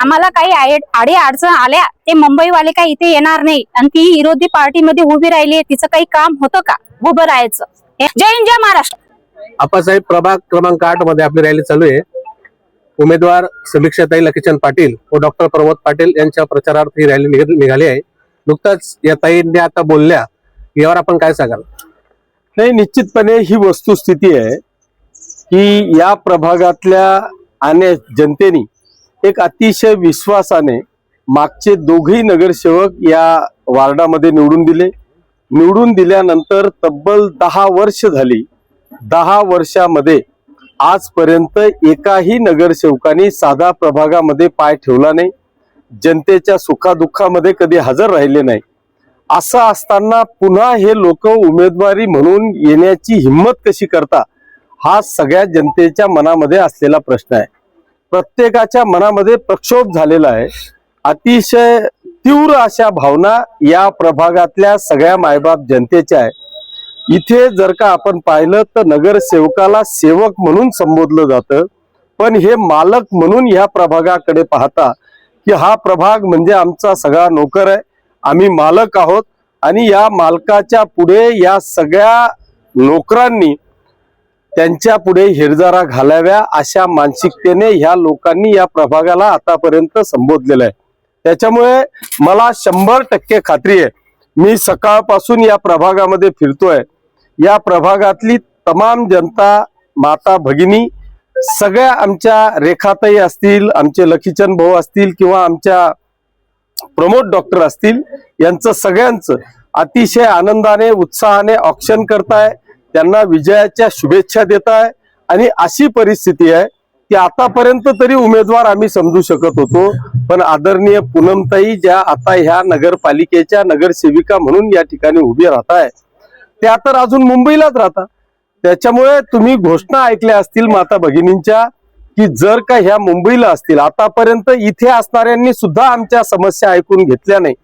आम्हाला काही आय- आडी अडचण आल्या ते मुंबईवाले काही इथे येणार नाही. आणि ती विरोधी पार्टीमध्ये उभी राहिली तिचं काही काम होतं का? उभं राहायचं. जय हिंद जय महाराष्ट्र. आप्पासाहेब प्रभाग क्रमांक आठमध्ये आपली रॅली चालू आहे. उमेदवार समीक्षाताई लकीचंद पाटील व डॉक्टर प्रमोद पाटील यांच्या प्रचारार्थ ही रॅली निघ- निघाली आहे. नुकताच या ताईंनी आता बोलल्या. यावर आपण काय सांगाल? नाही निश्चितपणे ही वस्तुस्थिती आहे की या प्रभागातल्या आणि जनतेने एक अतिशय विश्वासाने मागचे दोघेही नगरसेवक या वार्डामध्ये निवडून दिले. निवडून दिल्यानंतर तब्बल दहा वर्ष झाली. दहा वर्षामध्ये आजपर्यंत एकाही नगरसेवकाने साधा प्रभागामध्ये पाय ठेवला नाही. जनतेच्या सुखादुःखामध्ये कधी हजर राहिले नाही. असं असताना पुन्हा हे लोक उमेदवारी म्हणून येण्याची हिंमत कशी करता हा सगळ्या जनतेच्या मनामध्ये असलेला प्रश्न आहे. प्रत्येकाच्या मनामध्ये प्रक्षोभ झालेला आहे. अतिशय तीव्र अशा भावना या प्रभागातल्या सगळ्या मायबाप जनतेच्या आहे. इथे जर का आपण पाहिलं तर नगरसेवकाला सेवक म्हणून संबोधलं जातं. पण हे मालक म्हणून ह्या प्रभागाकडे पाहता की हा प्रभाग म्हणजे आमचा सगळा नोकर आहे. आम्ही मालक आहोत आणि या मालकाच्या पुढे या सगळ्या नोकरांनी त्यांच्या पुढे हिरजारा घालाव्या अशा मानसिकतेने ह्या लोकांनी या प्रभागाला आतापर्यंत संबोधलेलं आहे. त्याच्यामुळे मला शंभर टक्के खात्री आहे. मी सकाळपासून या प्रभागामध्ये फिरतोय. या प्रभागातली तमाम जनता माता भगिनी सगळ्या आमच्या रेखाताई असतील आमचे लखीचंद भाऊ असतील किंवा आमच्या प्रमोद डॉक्टर असतील यांचं सगळ्यांचं अतिशय आनंदाने उत्साहाने ऑक्शन करताय त्यांना विजयाच्या शुभेच्छा देत आहे आणि अशी परिस्थिती आहे की आतापर्यंत तरी उमेदवार आम्ही समजू शकत होतो पण आदरणीय पूनमताई ज्या आता ह्या नगरपालिकेच्या नगरसेविका म्हणून या ठिकाणी उभी राहत आहे त्या तर अजून मुंबईलाच राहता त्याच्यामुळे तुम्ही घोषणा ऐकल्या असतील माता भगिनींच्या की जर का ह्या मुंबईला असतील आतापर्यंत इथे असणाऱ्यांनी सुद्धा आमच्या समस्या ऐकून घेतल्या नाही.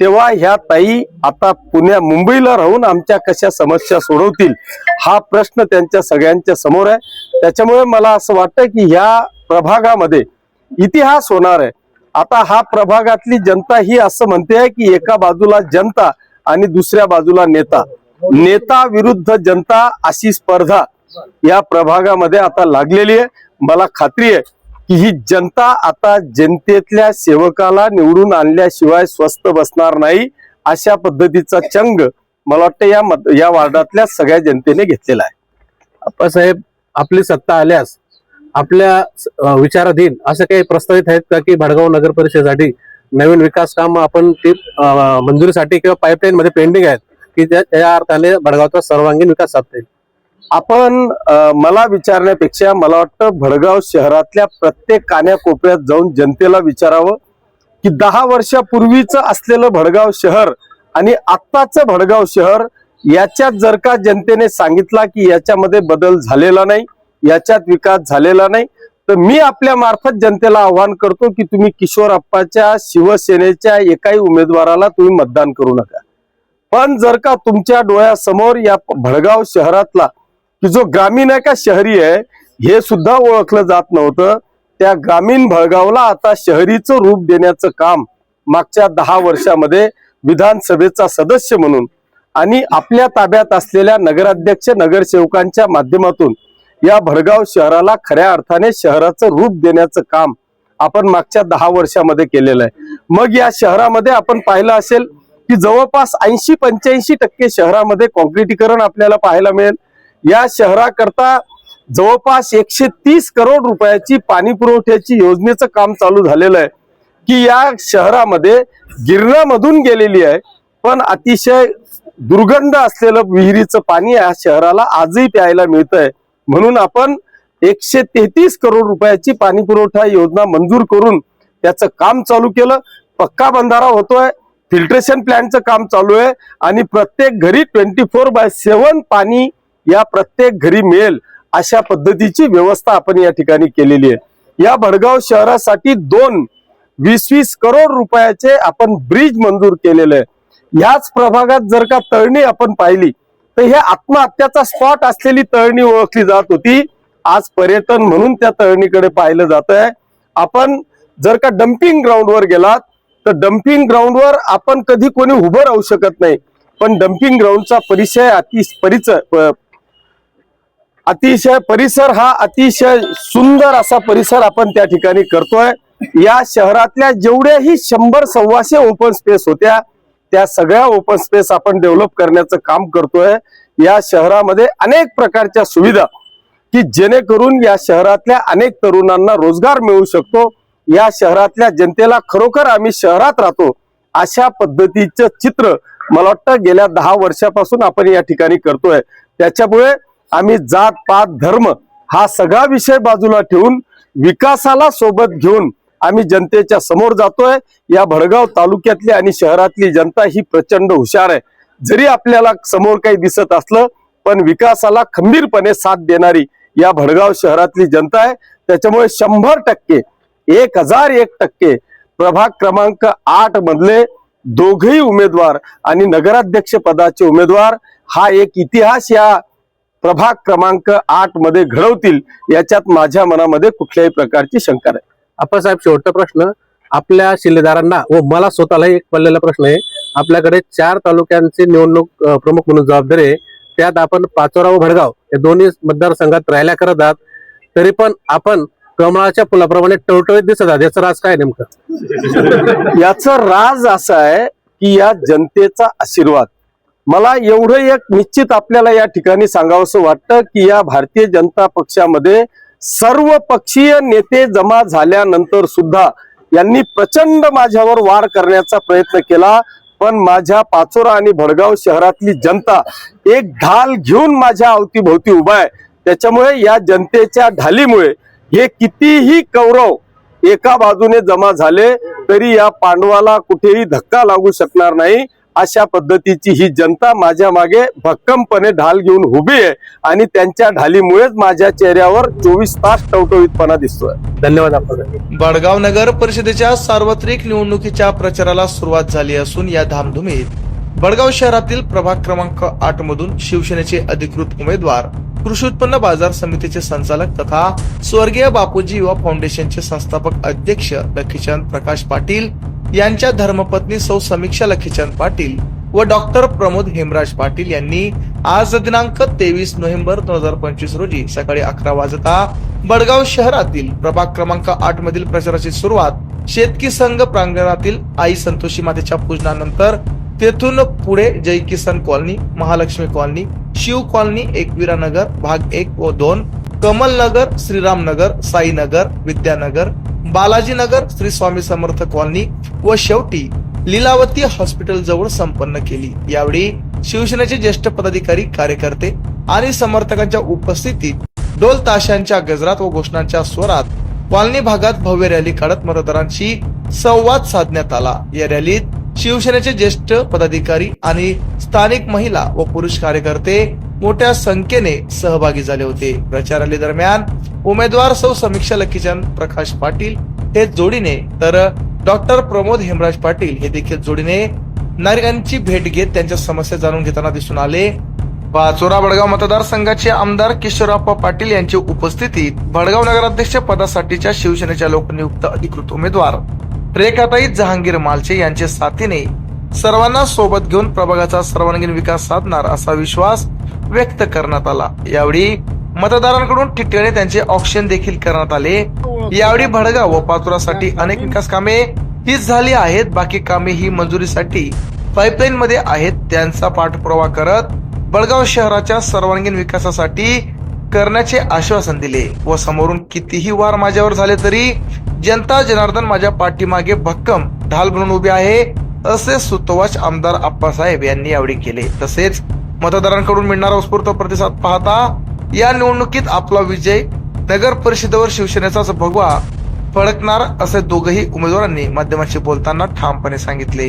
तेव्हा ह्या ताई आता पुण्या मुंबईला राहून आमच्या कशा समस्या सोडवतील हा प्रश्न त्यांच्या सगळ्यांच्या समोर आहे. त्याच्यामुळे मला असं वाटतं की ह्या प्रभागामध्ये इतिहास होणार आहे. आता हा प्रभागातली जनता ही असं म्हणते की एका बाजूला जनता आणि दुसऱ्या बाजूला नेता. नेता विरुद्ध जनता अशी स्पर्धा या प्रभागामध्ये आता लागलेली आहे. मला खात्री आहे की ही जनता आता जनतेतल्या सेवकाला निवडून आणल्याशिवाय स्वस्त बसणार नाही अशा पद्धतीचा चंग मला वाटतं या मत या वार्डातल्या सगळ्या जनतेने घेतलेला आहे. आप्पासाहेब आपली सत्ता आल्यास आपल्या विचाराधीन असं काही प्रस्तावित आहेत का की भडगाव नगर परिषदेसाठी नवीन विकास काम आपण ते मंजुरीसाठी किंवा पाईपलाईन मध्ये पेंडिंग आहेत की त्या त्या अर्थाने भडगावचा सर्वांगीण विकास साधता येईल? आपण मला विचारण्यापेक्षा मला वाटतं भडगाव शहरातल्या प्रत्येक कान्याकोपऱ्यात जाऊन जनतेला विचारावं की दहा वर्षापूर्वीचं असलेलं भडगाव शहर आणि आत्ताचं भडगाव शहर याच्यात जर का जनतेने सांगितला की याच्यामध्ये बदल झालेला नाही याच्यात विकास झालेला नाही तर मी आपल्या मार्फत जनतेला आव्हान करतो की तुम्ही किशोर अप्पाच्या शिवसेनेच्या एकाही उमेदवाराला तुम्ही मतदान करू नका. पण जर का तुमच्या डोळ्यासमोर या भडगाव शहरातला की जो ग्रामीण आहे का शहरी आहे हे सुद्धा ओळखलं जात नव्हतं. त्या ग्रामीण भळगावला आता शहरीचं रूप देण्याचं काम मागच्या दहा वर्षामध्ये विधानसभेचा सदस्य म्हणून आणि आपल्या ताब्यात असलेल्या नगराध्यक्ष नगरसेवकांच्या माध्यमातून या भडगाव शहराला खऱ्या अर्थाने शहराचं रूप देण्याचं काम आपण मागच्या दहा वर्षामध्ये केलेलं आहे. मग या शहरामध्ये आपण पाहिलं असेल की जवळपास ऐंशी पंच्याऐंशी टक्के शहरामध्ये कॉन्क्रिटीकरण आपल्याला पाहायला मिळेल. या शहराकरता जवळपास एकशे तीस करोड रुपयाची पाणी पुरवठ्याची योजनेचं काम चालू झालेलं आहे. की या शहरामध्ये गिरणामधून गेलेली आहे पण अतिशय दुर्गंध असलेलं विहिरीचं पाणी या शहराला आजही प्यायला मिळतंय. म्हणून आपण एकशे तेहतीस करोड रुपयाची पाणी पुरवठा योजना मंजूर करून त्याचं काम चालू केलं. पक्का बंधारा होतोय फिल्ट्रेशन प्लॅनचं काम चालू आहे आणि प्रत्येक घरी ट्वेंटी फोर बाय सेव्हन पाणी या प्रत्येक घरी मिळेल अशा पद्धतीची व्यवस्था आपण या ठिकाणी केलेली आहे. या भडगाव शहरासाठी दोन वीस वीस करोड रुपयाचे आपण ब्रिज मंजूर केलेले आहे. याच प्रभागात जर का तळणी आपण पाहिली तर हे आत्महत्याचा स्पॉट असलेली तळणी ओळखली जात होती. आज पर्यटन म्हणून त्या तळणीकडे पाहिलं जात आहे आपण जर का डम्पिंग ग्राउंडवर गेलात तर डम्पिंग ग्राउंडवर आपण कधी कोणी उभं राहू शकत नाही. पण डम्पिंग ग्राउंडचा परिचय अति परिचय अतिशय परिसर हा अतिशय सुंदर असा परिसर आपण त्या ठिकाणी करतोय. या शहरातल्या जेवढ्याही शंभर सव्वाशे ओपन स्पेस होत्या त्या सगळ्या ओपन स्पेस आपण डेव्हलप करण्याचं काम करतोय. या शहरामध्ये अनेक प्रकारच्या सुविधा की जेणेकरून या शहरातल्या अनेक तरुणांना रोजगार मिळू शकतो. या शहरातल्या जनतेला खरोखर आम्ही शहरात राहतो अशा पद्धतीचं चित्र मला वाटतं गेल्या दहा वर्षापासून आपण या ठिकाणी करतोय. त्याच्यामुळे आम्ही जात पात धर्म हा सगळा विषय बाजूला ठेवून विकासाला सोबत घेऊन आम्ही जनतेच्या समोर जातोय. या भडगाव तालुक्यातली आणि शहरातली जनता ही प्रचंड हुशार आहे. जरी आपल्याला समोर काही दिसत असलं पण विकासाला खंबीरपणे साथ देणारी या भडगाव शहरातली जनता आहे. त्याच्यामुळे शंभर टक्के एक हजार एक टक्के प्रभाग क्रमांक आठ मधले दोघही उमेदवार आणि नगराध्यक्ष पदाचे उमेदवार हा एक इतिहास या प्रभाग क्रमांक आठमध्ये घडवतील याच्यात माझ्या मनामध्ये कुठल्याही प्रकारची शंका नाही. साहेब शेवटचा प्रश्न. आपल्या शिलेदारांना व मला स्वतःला एक पडलेला प्रश्न आहे. आपल्याकडे चार तालुक्यांचे निवडणूक प्रमुख म्हणून जबाबदारी आहे. त्यात आपण पाचोरा व भडगाव या दोन्ही मतदारसंघात राहिल्या करत आहात. तरी पण आपण कमळाच्या फुलाप्रमाणे टवटवीत दिसत आहात. याचं राज काय नेमकं? याचं राज असं आहे की या जनतेचा आशीर्वाद. मला एवढं एक निश्चित आपल्याला या ठिकाणी सांगावंसं वाटतं की या भारतीय जनता पक्षामध्ये सर्व पक्षीय नेते जमा झाल्यानंतर सुद्धा यांनी प्रचंड माझ्यावर वार करण्याचा प्रयत्न केला. पण माझ्या पाचोरा आणि भडगाव शहरातली जनता एक ढाल घेऊन माझ्या अवतीभोवती उभा आहे. त्याच्यामुळे या जनतेच्या ढालीमुळे हे कितीही कौरव एका बाजूने जमा झाले तरी या पांडवाला कुठेही धक्का लागू शकणार नाही. अशा पद्धतीची ही जनता माझ्या मागे भक्कमपणे ढाल घेऊन उभी आहे आणि त्यांच्या ढालीमुळेच माझ्या चेहऱ्यावर चोवीस तास टवटवीतपणा दिसतोय. धन्यवाद आपण बडगाव नगर परिषदेच्या सार्वत्रिक निवडणुकीच्या प्रचाराला सुरुवात झाली असून या धामधुमीत बडगाव शहरातील प्रभाग क्रमांक आठ मधून शिवसेनेचे अधिकृत उमेदवार कृषी उत्पन्न बाजार समितीचे संचालक तथा स्वर्गीय बापूजी युवा फाउंडेशनचे संस्थापक अध्यक्ष लखीचंद प्रकाश पाटील यांच्या धर्मपत्नी सौ समीक्षा लखीचंद पाटील व डॉक्टर प्रमोद हेमराज पाटील यांनी आज दिनांक तेवीस नोव्हेंबर दोन हजार पंचवीस रोजी सकाळी अकरा वाजता बडगाव शहरातील प्रभाग क्रमांक आठ मधील प्रचाराची सुरुवात शेतकी संघ प्रांगणातील आई संतोषी मातेच्या पूजनानंतर तेथून पुढे Jai Kisan colony Mahalakshmi colony Shiv colony Ekvira Nagar भाग एक व दोन कमल नगर श्रीराम नगर साईनगर विद्यानगर बालाजी नगर श्री स्वामी समर्थ कॉलनी व शेवटी लीलावती हॉस्पिटल जवळ संपन्न केली. यावेळी शिवसेनेचे ज्येष्ठ पदाधिकारी कार्यकर्ते आणि समर्थकांच्या उपस्थितीत ढोल ताशांच्या गजरात व घोषणांच्या स्वरात कॉलनी भागात भव्य रॅली काढत मतदारांशी संवाद साधण्यात आला. या रॅलीत शिवसेनेचे ज्येष्ठ पदाधिकारी आणि स्थानिक महिला व पुरुष कार्यकर्ते मोठ्या संख्येने सहभागी झाले होते. प्रचार रॅली दरम्यान उमेदवार सौ समीक्षा लखीचंद प्रकाश पाटील हे जोडीने तर डॉक्टर प्रमोद हेमराज पाटील हे देखील जोडीने नागरिकांची भेट घेत त्यांच्या समस्या जाणून घेताना दिसून आले. पाचोरा बडगाव मतदारसंघाचे आमदार किशोरप्पा पाटील यांची उपस्थितीत भडगाव नगराध्यक्ष पदासाठीच्या शिवसेनेच्या लोकनियुक्त अधिकृत उमेदवार रेखाताई जहांगीर मालचे यांचे साथीने सर्वांना सोबत घेऊन प्रभागाचा सर्वांगीण विकास साधणार असा विश्वास व्यक्त करण्यात आला. यावेळी मतदारांकडून ठिकठिकाणी त्यांचे ऑप्शन देखील करण्यात आले. यावेळी भडगाव व पातुरासाठी अनेक विकास कामे ही झाली आहेत. बाकी कामे ही मंजुरीसाठी पाईपलाईन मध्ये आहेत. त्यांचा पाठपुरावा करत बळगाव शहराच्या सर्वांगीण विकासासाठी करण्याचे आश्वासन दिले व समोरून कितीही वार माझ्यावर झाले तरी जनता जनार्दन माझ्या पाठीमागे भक्कम ढाल बनून उभे आहे असे सुतोवाच आमदार आप्पासाहेब यांनी यावेळी केले. तसेच मतदारांकडून मिळणारा उत्स्फूर्त प्रतिसाद पाहता या निवडणुकीत आपला विजय नगर परिषदेवर शिवसेनेचाच भगवा फडकणार असे दोघही उमेदवारांनी माध्यमांशी बोलताना ठामपणे सांगितले.